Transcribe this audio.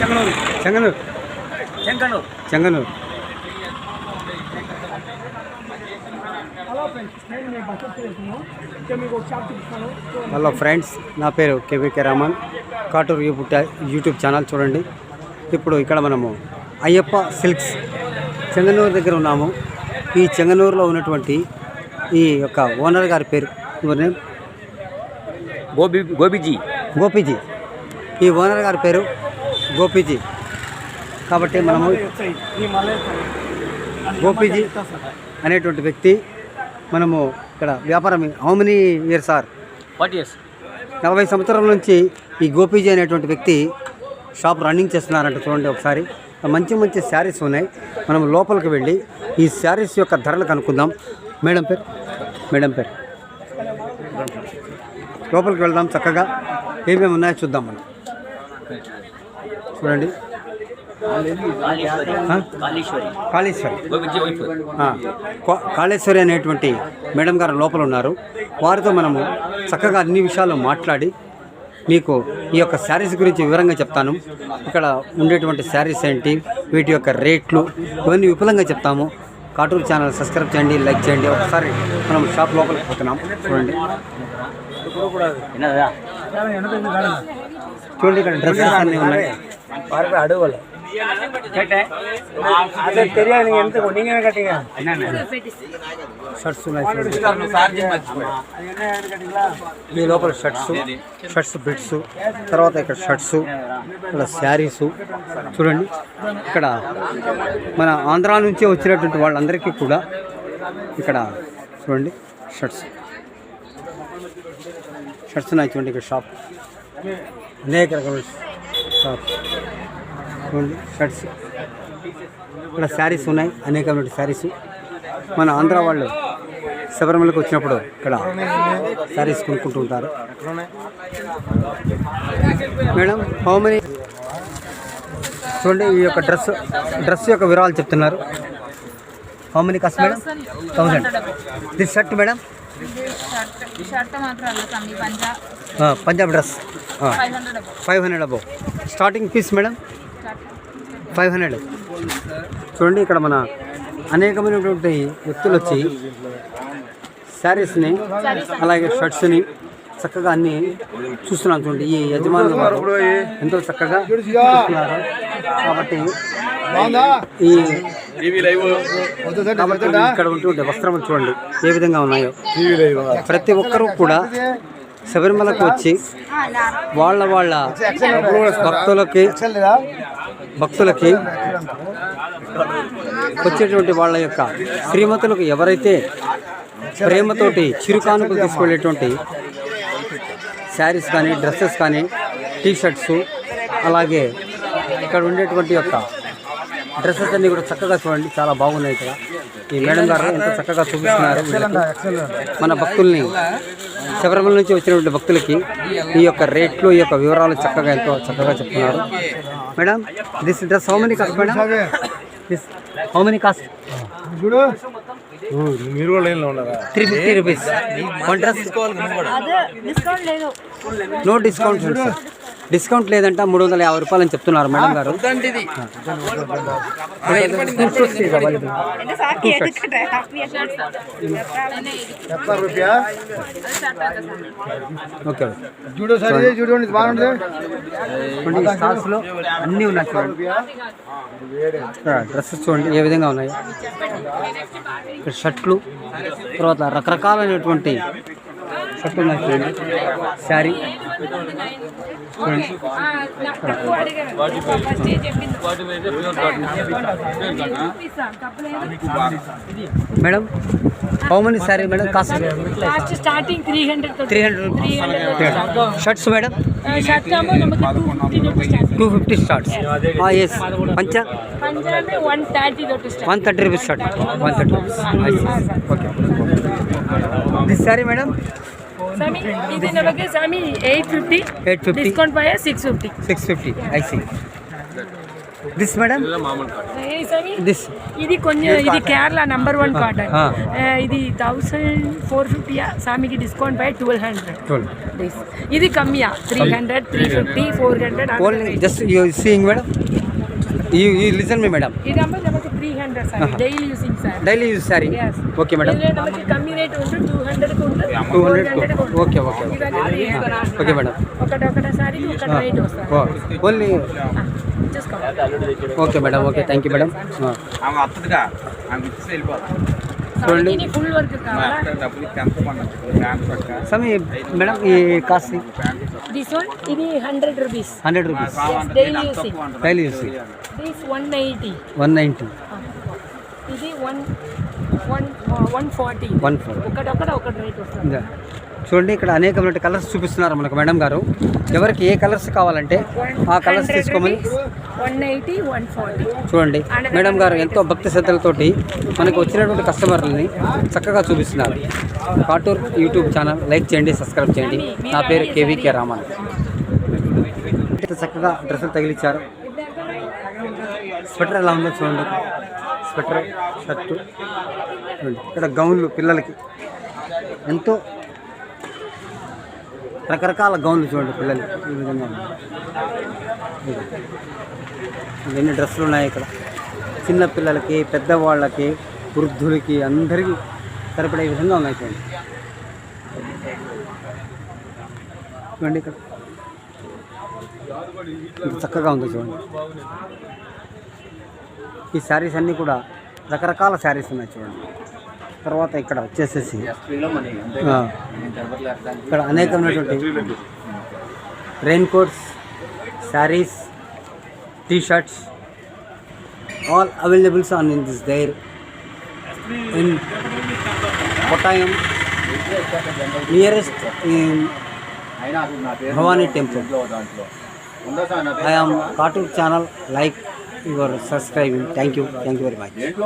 Chengannur. Chengannur. Chengannur Chengannur. Hello friends నా పేరు K V K Raman. Katuru YouTube YouTube channel చూడండి. ఇప్పుడు ఇక్కడ మనము అయ్యప్ప సిల్క్స్ చెంగనూరు దగ్గర ఉన్నాము. ఈ చెంగనూరులో ఉన్నటువంటి ఈ యొక్క ఓనర్ గారి పేరు గోబీ గోబీజీ గోపీజీ. ఈ ఓనర్ గారి పేరు గోపీజీ. కాబట్టి మనము గోపీజీ అనేటువంటి వ్యక్తి మనము ఇక్కడ వ్యాపారం how many years sir. What years నలభై సంవత్సరాల నుంచి ఈ గోపీజీ అనేటువంటి వ్యక్తి షాప్ రన్నింగ్ చేస్తున్నారంట చూడండి ఒకసారి. మంచి మంచి శారీస్ ఉన్నాయి. మనం లోపలికి వెళ్ళి ఈ శారీస్ యొక్క ధరలు కనుక్కుందాం. మేడం పేరు? మేడం పేరు? లోపలికి వెళ్దాం చక్కగా. ఏమేమి ఉన్నాయో చూద్దాం చూడండి. కాళేశ్వరి. కాళేశ్వరి. అనేటువంటి మేడం గారు లోపల ఉన్నారు. వారితో మనము చక్కగా అన్ని విషయాలు మాట్లాడి మీకు ఈ యొక్క శారీస్ గురించి వివరంగా చెప్తాను. ఇక్కడ ఉండేటువంటి శారీస్ ఏంటి వీటి యొక్క రేట్లు ఇవన్నీ విపులంగా చెప్తాము. కార్టూన్ ఛానల్ సబ్స్క్రైబ్ చేయండి లైక్ చేయండి. ఒకసారి మనం షాప్ లోపలికి పోతున్నాం. చూడండి. చూడండి ఇక్కడ డ్రెస్సెస్ అన్నీ ఉన్నాయి அடுவல கேட்டேன் அது தெரியாது நீங்க எந்த நீங்க என்ன கேட்டீங்க என்ன షర్ట్స్ ఉన్నాయి చూడండి ఈ లోపల షర్ట్స్ షర్ట్స్ బిట్స్ తర్వాత ఇక్కడ షర్ట్స్ ఇక్కడ శారీస్ చూడండి ఇక్కడ మన ఆంధ్రా నుంచి వచ్చినటువంటి వాళ్ళందరికీ కూడా ఇక్కడ చూడండి షర్ట్స్ షర్ట్స్ ఉన్నాయి చూడండి ఇక్కడ షాప్. అనేక రకాల షాప్. చూడండి షర్ట్స్. ఇక్కడ శారీస్ ఉన్నాయి అనేకమైన శారీస్. మన ఆంధ్ర వాళ్ళు శబరిమలకు వచ్చినప్పుడు ఇక్కడ శారీస్ కొనుక్కుంటూ ఉంటారు. మేడం హౌ మెనీ చూడండి ఈ యొక్క డ్రెస్ డ్రెస్ యొక్క వివరాలు చెప్తున్నారు. How many cost madam? Thousand this shirt madam? Punjab dress. Five hundred above starting piece madam five hundred చూడండి ఇక్కడ మన అనేకమైనటువంటి వ్యక్తులు వచ్చి శారీస్ని అలాగే షర్ట్స్ని చక్కగా అన్ని చూస్తున్నాను చూడండి. ఈ యజమానులు ఎంతో చక్కగా చూస్తున్నారు. కాబట్టి ఈ కాబట్టి ఇక్కడ ఉంటుండే వస్త్రములు చూడండి ఏ విధంగా ఉన్నాయో. ప్రతి ఒక్కరూ కూడా శబరిమలకు వచ్చి వాళ్ళ వాళ్ళ భక్తులకి భక్తులకి వచ్చేటువంటి వాళ్ళ యొక్క శ్రీమతులకు ఎవరైతే ప్రేమతోటి చిరుకానుకలు తీసుకెళ్ళేటువంటి శారీస్ కానీ డ్రెస్సెస్ కానీ టీ షర్ట్స్ అలాగే ఇక్కడ ఉండేటువంటి యొక్క డ్రెస్సెస్ అన్నీ కూడా చక్కగా చూడండి చాలా బాగున్నాయి ఇక్కడ. ఈ మేడం గారు ఎంత చక్కగా చూపిస్తున్నారు. మన భక్తుల్ని శబరిమల నుంచి వచ్చినటువంటి భక్తులకి ఈ యొక్క రేట్లు ఈ యొక్క వివరాలు చక్కగా ఎంతో చక్కగా చెప్తున్నారు. Madam this dress how many cost madam? This how many cost మీరు కూడా లైన్లో ఉన్నారా? Three fifty rupees one dress అదే డిస్కౌంట్ లేదు. నో డిస్కౌంట్ సార్ డిస్కౌంట్ లేదంట మూడు వందల యాభై రూపాయలు అని చెప్తున్నారు మేడం గారు. ఓకే. చూడండి బాగుంటుంది అన్నీ ఉన్నాయి చూడండి. డ్రెస్సెస్ చూడండి ఏ విధంగా ఉన్నాయి? ఇక్కడ షర్ట్లు తర్వాత రకరకాలైనటువంటి షర్ట్లు ఉన్నాయి చూడండి. Sari. Madam how many sari madam cost starting shirts madam two fifty हम शर्ट्स हाँ यस पंचा पंचा में 130 तोट shirt one thirty shirt this sari madam ಸ್ವಾಮಿ ಇದು ನಮಗೆ ಸ್ವಾಮಿ eight fifty eight fifty discount ಬಾಯ six fifty six fifty I see this madam this ఇది కొంచెం ఇది కేరళ నంబర్ వన్ కాటన్ ఇది థౌసండ్ ఫోర్ ఫిఫ్టీయా స్వామికి డిస్కౌంట్ బై ట్వెల్వ్ హండ్రెడ్ ఇది కమ్మియా three hundred three fifty four hundred only just you seeing madam you you listen me madam ఇది అమ్మ నమకు three hundred sari daily using sari daily use sari okay madam కమ్మి rate ఉంటుంది two hundred two four hundred హండ్రెడ్కి ఉంది okay okay ఇదంతా three hundred okay madam ఒకటి ఒకటి సారీకి ఒకటి రేట్ వస్తుంది ఓన్లీ చూసుకోవాలి okay madam okay thank you madam ఆమె వస్తుందిగా ఆమె ఇచ్చి వెళ్ళిపోతాం చూడండి. ఇది ఫుల్ వర్క్ కావాలా డబ్బులు ఇచ్చి ఎంత పన్నచ్చు ప్యాంట్ పక్క సమీ మేడం ఈ కాస్ట్ దిస్ వన్ ఇది hundred rupees hundred rupees daily using daily use this one eighty one ninety ఇది one one one forty. One four ఒకటొకటి ఒకటి రేట్ వస్తుంది. ఇంకా చూడండి ఇక్కడ అనేకమైన కలర్స్ చూపిస్తున్నారు మనకు మేడం గారు. ఎవరికి ఏ కలర్స్ కావాలంటే ఆ కలర్స్ తీసుకోమని చూడండి మేడం గారు ఎంతో భక్తి శ్రద్ధలతోటి మనకు వచ్చినటువంటి కస్టమర్లని చక్కగా చూపిస్తున్నారు. కాటూర్ యూట్యూబ్ ఛానల్ లైక్ చేయండి సబ్స్క్రైబ్ చేయండి. నా పేరు కేవీకే రామన్. చక్కగా డ్రెస్సులు తగిలిచ్చారు. స్వెటర్ ఎలా ఉందో చూడండి. స్వెటర్ షర్టు ఇక్కడ గౌన్లు పిల్లలకి. ఎంతో రకరకాల గౌన్లు చూడండి పిల్లలు ఈ విధంగా ఎన్ని డ్రెస్సులు ఉన్నాయి ఇక్కడ? చిన్న పిల్లలకి పెద్దవాళ్ళకి వృద్ధులకి అందరికీ సరిపడే విధంగా ఉన్నాయి చూడండి. చూడండి ఇక్కడ. చక్కగా ఉంది చూడండి. ఈ శారీస్ అన్నీ కూడా రకరకాల శారీస్ ఉన్నాయి చూడండి. తర్వాత ఇక్కడ వచ్చేసేసి ఇక్కడ అనేకమైనటువంటి raincoats saris T shirts all availables on in this there in Kottayam nearest in Bhavani temple I am cartoon channel like your subscribing thank you thank you very much